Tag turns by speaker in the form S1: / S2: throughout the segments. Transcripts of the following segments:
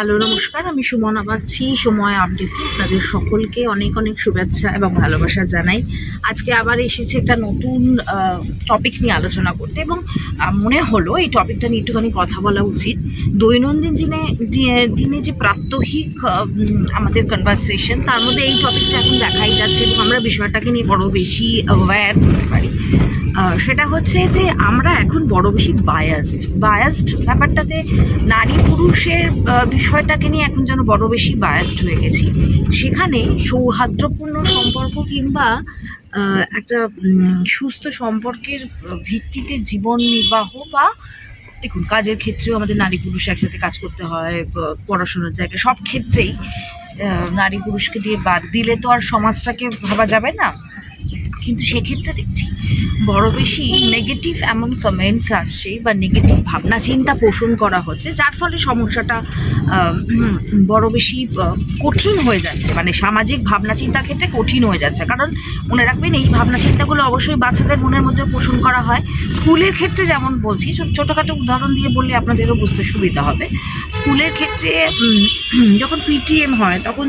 S1: Hello, নমস্কার, আমি সুমনা পাচ্ছি সময় আপডেটে আপনাদের সকলকে অনেক অনেক শুভেচ্ছা এবং ভালোবাসা জানাই। আজকে আবার এসেছে একটা নতুন টপিক নিয়ে আলোচনা করতে এবং মনে হলো এই টপিকটা নিয়ে একটুখানি কথা বলা উচিত। দৈনন্দিন দিনে দিনে যে প্রাত্যহিক আমাদের কনভারসেশন তার মধ্যে এই টপিকটা এখন দেখাই যাচ্ছে এবং আমরা বিষয়টাকে নিয়ে বড় বেশি অ্যাওয়্যার করতে পারি। সেটা হচ্ছে যে আমরা এখন বড় বেশি বায়াসড বায়াসড ব্যাপারটাতে নারী পুরুষের বিষয়টাকে নিয়ে এখন যেন বড় বেশি বায়াসড হয়ে গেছি। সেখানে সৌহার্দ্যপূর্ণ সম্পর্ক কিংবা একটা সুস্থ সম্পর্কের ভিত্তিতে জীবন নির্বাহ বা, দেখুন, কাজের ক্ষেত্রেও আমাদের নারী পুরুষ একসাথে কাজ করতে হয় পড়াশোনার জায়গায়, সব ক্ষেত্রেই নারী পুরুষকে দিয়ে বাদ দিলে তো আর সমাজটাকে ভাবা যাবে না। কিন্তু সেক্ষেত্রে দেখছি বড় বেশি নেগেটিভ এমন কমেন্টস আসছে বা নেগেটিভ ভাবনা, চিন্তা পোষণ করা হচ্ছে, যার ফলে সমস্যাটা বড় বেশি কঠিন হয়ে যাচ্ছে। মানে সামাজিক ভাবনা, চিন্তার ক্ষেত্রে কঠিন হয়ে যাচ্ছে। কারণ মনে রাখবেন, এই ভাবনা, চিন্তাগুলো অবশ্যই বাচ্চাদের মনের মধ্যে পোষণ করা হয়। স্কুলের ক্ষেত্রে যেমন বলছি ছোটোখাটো উদাহরণ দিয়ে বললে আপনাদেরও বুঝতে সুবিধা হবে। স্কুলের ক্ষেত্রে যখন পিটিএম হয়, তখন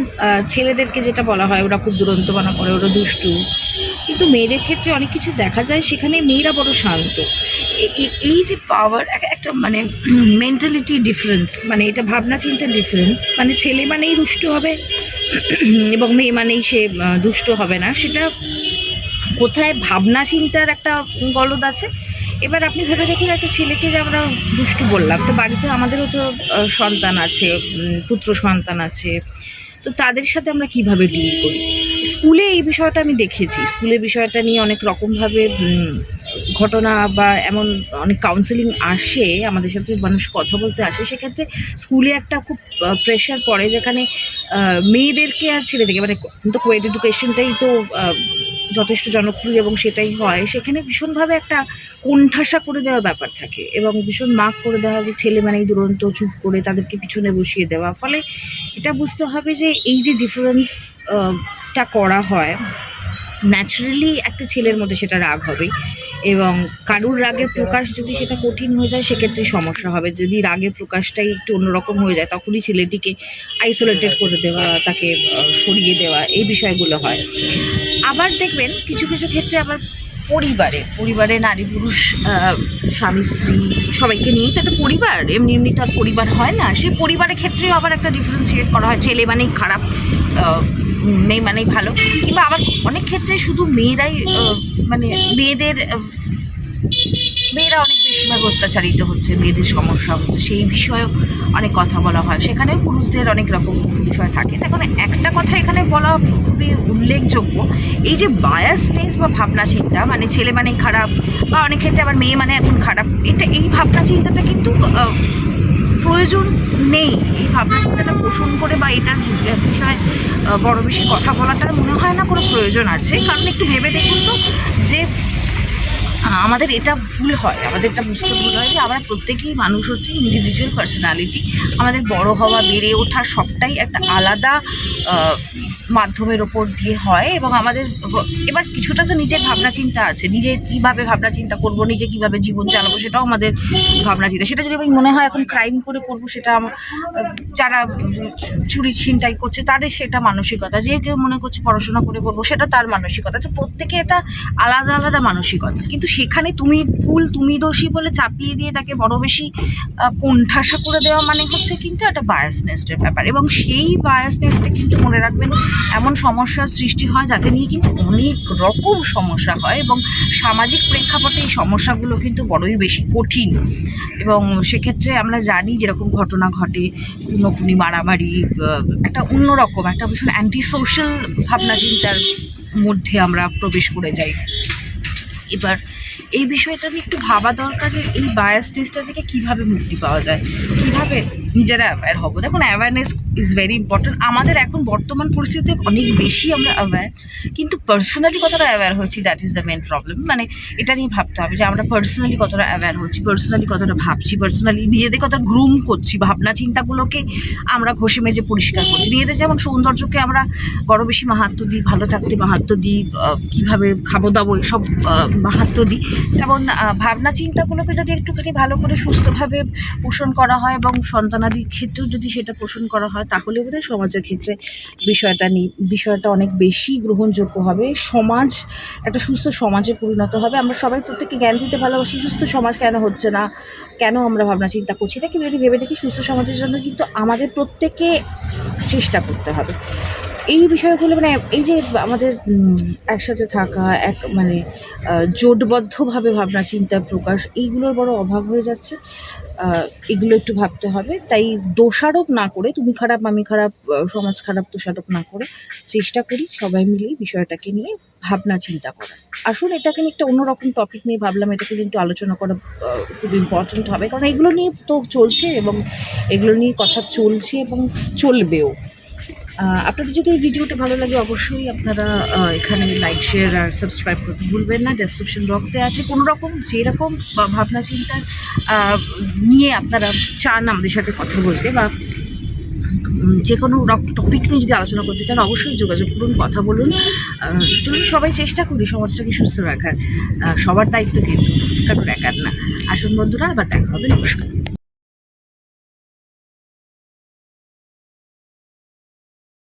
S1: ছেলেদেরকে যেটা বলা হয়, ওরা খুব দুরন্তপনা করে, ওরা দুষ্টু। কিন্তু মেয়েদের ক্ষেত্রে অনেক কিছু দেখা যায় সেখানে মেয়েরা বড় শান্ত। এই যে পাওয়ার একটা মানে মেন্টালিটি ডিফারেন্স মানে এটা ভাবনা চিন্তার ডিফারেন্স মানে ছেলে মানেই দুষ্ট হবে এবং মেয়ে মানেই সে দুষ্ট হবে না, সেটা কোথায় ভাবনা চিন্তার একটা গলদ আছে। এবার আপনি ভেবে দেখুন, একটা ছেলেকে যে আমরা দুষ্টু বললাম, তো বাড়িতে আমাদেরও তো সন্তান আছে পুত্র সন্তান আছে, তো তাদের সাথে আমরা কীভাবে ডিল করি? স্কুলে এই বিষয়টা আমি দেখেছি। স্কুলে বিষয়টা নিয়ে অনেক রকমভাবে ঘটনা বা এমন অনেক কাউন্সেলিং আসে, আমাদের সাথে মানুষ কথা বলতে আসে। সেক্ষেত্রে স্কুলে একটা খুব প্রেশার পড়ে যেখানে মেয়েদেরকে আর ছেড়ে দেখে মানে কিন্তু কোয়েড এডুকেশনটাই তো যথেষ্ট জনপ্রিয় এবং সেটাই হয়, সেখানে ভীষণভাবে একটা কোণঠাসা করে দেওয়ার ব্যাপার থাকে এবং ভীষণ মাফ করে দেওয়া হবে ছেলে মানে দুরন্ত, চুপ করে তাদেরকে পিছনে বসিয়ে দেওয়া। ফলে এটা বুঝতে হবে যে এই যে ডিফারেন্সটা করা হয় ন্যাচারালি একটা ছেলের মধ্যে সেটা রাগ হবে এবং কারুর রাগের প্রকাশ যদি সেটা কঠিন হয়ে যায়, সেক্ষেত্রে সমস্যা হবে। যদি রাগের প্রকাশটাই একটু অন্যরকম হয়ে যায়, তখনই ছেলেটিকে আইসোলেটেড করে দেওয়া, তাকে সরিয়ে দেওয়া, এই বিষয়গুলো হয়। আবার দেখবেন কিছু কিছু ক্ষেত্রে আবার পরিবারে পরিবারে নারী পুরুষ স্বামী, স্ত্রী সবাইকে নিয়েই তো একটা পরিবার। এমনি এমনি তো আর পরিবার হয় না। সে পরিবারের ক্ষেত্রেও আবার একটা ডিফারেন্সিয়েট করা হয়। ছেলে মানেই খারাপ মেয়ে মানেই ভালো। কিংবা আবার অনেক ক্ষেত্রে শুধু মেয়েরাই মানে মেয়েদের মেয়েরা অনেক বেশিরভাগ অত্যাচারিত হচ্ছে, মেয়েদের সমস্যা হচ্ছে, সেই বিষয়েও অনেক কথা বলা হয়। সেখানেও পুরুষদের অনেক রকম বিষয় থাকে। এখন একটা কথা এখানে বলা খুবই উল্লেখযোগ্য, এই যে বায়াসনেস বা ভাবনা চিন্তা মানে ছেলে মানেই খারাপ বা অনেক ক্ষেত্রে আবার মেয়ে মানে এখন খারাপ, এটা এই ভাবনা চিন্তাটা কিন্তু প্রয়োজন নেই। এই ভাবনা চিন্তাটা পোষণ করে বা এটার বিষয়ে বড় বেশি কথা বলাটার মনে হয় না কোনো প্রয়োজন আছে। কারণ একটু ভেবে দেখুন তো যে আমাদের এটা ভুল হয়, আমাদের এটা বুঝতে ভুল হয় যে আমরা প্রত্যেকেই মানুষ হচ্ছে ইন্ডিভিজুয়াল পার্সোনালিটি আমাদের বড় হওয়া, বেড়ে ওঠা সবটাই একটা আলাদা মাধ্যমের ওপর দিয়ে হয় এবং আমাদের এবার কিছুটা তো নিজের ভাবনা চিন্তা আছে। নিজে কীভাবে ভাবনা চিন্তা করব, নিজে কীভাবে জীবন চালাবো সেটাও আমাদের ভাবনা চিন্তা সেটা যদি আমি মনে হয় এখন ক্রাইম করে করব সেটা যারা চুরি ছিনতাই করছে তাদের সেটা মানসিকতা। যে কেউ মনে করছে পড়াশোনা করে করব সেটা তার মানসিকতা। তো প্রত্যেকে এটা আলাদা আলাদা মানসিকতা। কিন্তু সেখানে তুমি ভুল তুমি দোষী বলে চাপিয়ে দিয়ে তাকে বড় বেশি কোণঠাসা করে দেওয়া মানে হচ্ছে কিন্তু একটা বায়াসনেসের ব্যাপার। এবং সেই বায়াসনেসটা কিন্তু মনে রাখবেন, এমন সমস্যার সৃষ্টি হয় যাতে নিয়ে কিন্তু অনেক রকম সমস্যা হয় এবং সামাজিক প্রেক্ষাপটে এই সমস্যাগুলো কিন্তু বড়ই বেশি কঠিন। এবং সেক্ষেত্রে আমরা জানি যেরকম ঘটনা ঘটে খুনোখুনি মারামারি একটা অন্যরকম, একটা ভীষণ অ্যান্টি সোশ্যাল ভাবনা চিন্তার মধ্যে আমরা প্রবেশ করে যাই। এবার এই বিষয়টা নিয়ে একটু ভাবা দরকার যে এই বায়াস বায়াসনেসটা থেকে কীভাবে মুক্তি পাওয়া যায়? কীভাবে নিজেরা অ্যাওয়্যার হব? দেখুন অ্যাওয়ারনেস ইজ ভেরি ইম্পর্ট্যান্ট আমাদের এখন বর্তমান পরিস্থিতিতে অনেক বেশি আমরা অ্যাওয়্যার কিন্তু পার্সোনালি কতটা অ্যাওয়্যার হচ্ছি that is the main problem মানে এটা নিয়ে ভাবতে হবে যে আমরা পার্সোনালি কতটা অ্যাওয়্যার হচ্ছি পার্সোনালি কতটা ভাবছি পার্সোনালি নিজেদের কতটা গ্রুম করছি, ভাবনা চিন্তাগুলোকে আমরা ঘষে মেজে পরিষ্কার করছি। নিজেদের যেমন সৌন্দর্যকে আমরা বড় বেশি মাহাত্ম দিই, ভালো থাকতে মাহাত্ম দিই কীভাবে খাব দাবো এসব মাহাত্ম দিই। তেমন ভাবনা চিন্তাগুলোকে যদি একটুখানি ভালো করে সুস্থভাবে পোষণ করা হয় এবং সন্তানাদির ক্ষেত্রেও যদি সেটা পোষণ করা হয় তাহলে বোধহয় সমাজের ক্ষেত্রে বিষয়টা নিয়ে বিষয়টা অনেক বেশি গ্রহণযোগ্য হবে। সমাজ, একটা সুস্থ সমাজে পরিণত হবে। আমরা সবাই প্রত্যেককে জ্ঞান দিতে ভালোবাসি, সুস্থ সমাজ কেন হচ্ছে না? কেন আমরা ভাবনা চিন্তা করছি? এটা কিন্তু যদি ভেবে দেখি, সুস্থ সমাজের জন্য কিন্তু আমাদের প্রত্যেকে চেষ্টা করতে হবে। এই বিষয়গুলো মানে এই যে আমাদের একসাথে থাকা, এক মানে জোটবদ্ধভাবে ভাবনা চিন্তা প্রকাশ, এইগুলোর বড় অভাব হয়ে যাচ্ছে। এগুলো একটু ভাবতে হবে। তাই দোষারোপ না করে, তুমি খারাপ, আমি খারাপ সমাজ খারাপ, দোষারোপ না করে চেষ্টা করি সবাই মিলে বিষয়টাকে নিয়ে ভাবনা চিন্তা করা। আসুন এটাকে নিয়ে একটা অন্যরকম টপিক নিয়ে ভাবলাম, এটাকে কিন্তু একটু আলোচনা করা খুব ইম্পর্ট্যান্ট হবে। কারণ এগুলো নিয়ে তো চলছে এবং এগুলো নিয়ে কথা চলছে এবং চলবেও। আপনাদের যদি এই ভিডিওটা ভালো লাগে, অবশ্যই আপনারা এখানে লাইক শেয়ার আর সাবস্ক্রাইব করতে ভুলবেন না। ডেসক্রিপশন বক্সে আছে কোনো রকম যেরকম ভাবনা চিন্তা নিয়ে আপনারা চান আমাদের সাথে কথা বলতে বা যে কোনো টপিক নিয়ে যদি আলোচনা করতে চান, অবশ্যই যোগাযোগ করুন, কথা বলুন। চলুন, সবাই চেষ্টা করি সমাজটাকে সুস্থ রাখার। সবার দায়িত্ব কিন্তু কারোর একার না। আসুন বন্ধুরা, আবার দেখা হবে। নমস্কার।